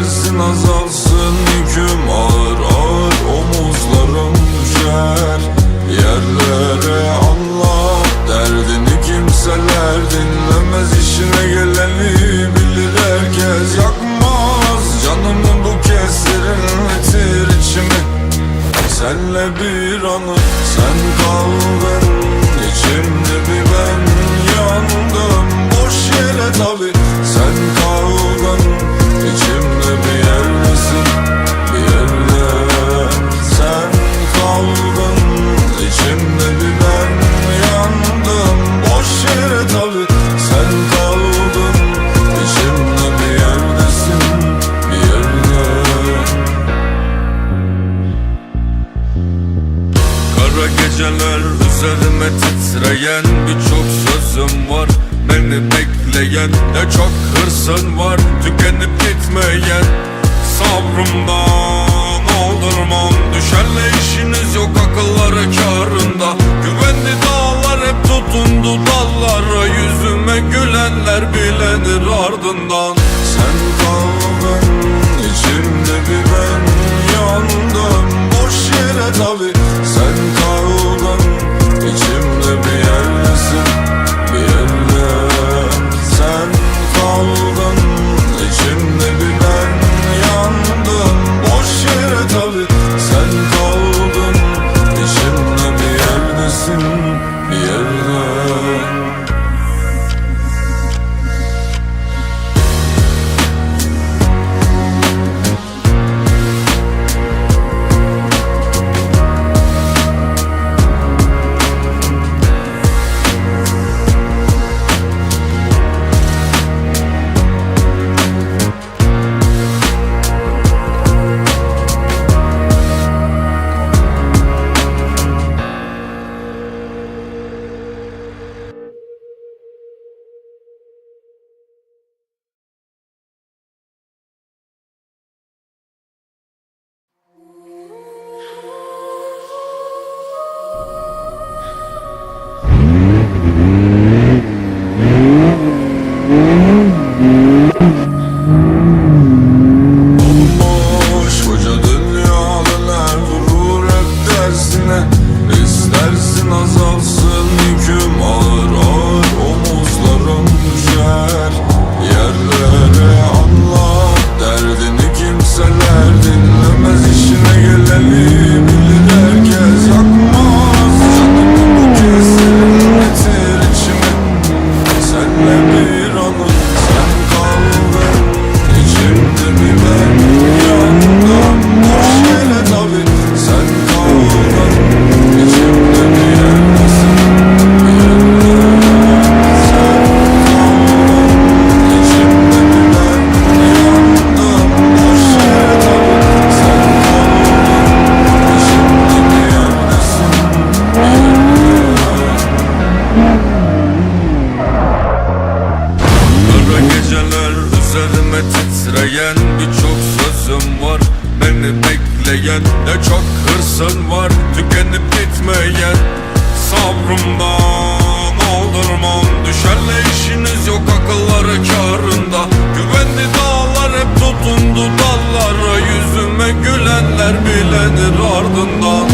istersin azalsın yüküm ağır ağır omuzlarım düşer Yerlere anlat derdini kimseler dinlemez. İşine geleni bilir herkes yakmaz. Canımı bu kez serinletir içimi. Senle bir anı sen kaldın. İçimde bir ben yandım. Boş yere tabi sen kaldın birçok sözüm var. Beni bekleyen ne çok hırsın var. Tükenip gitmeyen sabrımdan Oldurmam düşerle işiniz yok akılları karında Güvenli dağlar hep tutundu dallara. Yüzüme gülenler bilenir ardından. Sen kaldın içimde bir ben yandım. Boş yere tabi çok hırsın var Tükenip gitmeyen. Sabrımdan Oldurmam düşerle işiniz yok akılları karında Güvenli dağlar hep tutundu dallara Yüzüme gülenler bilenir ardından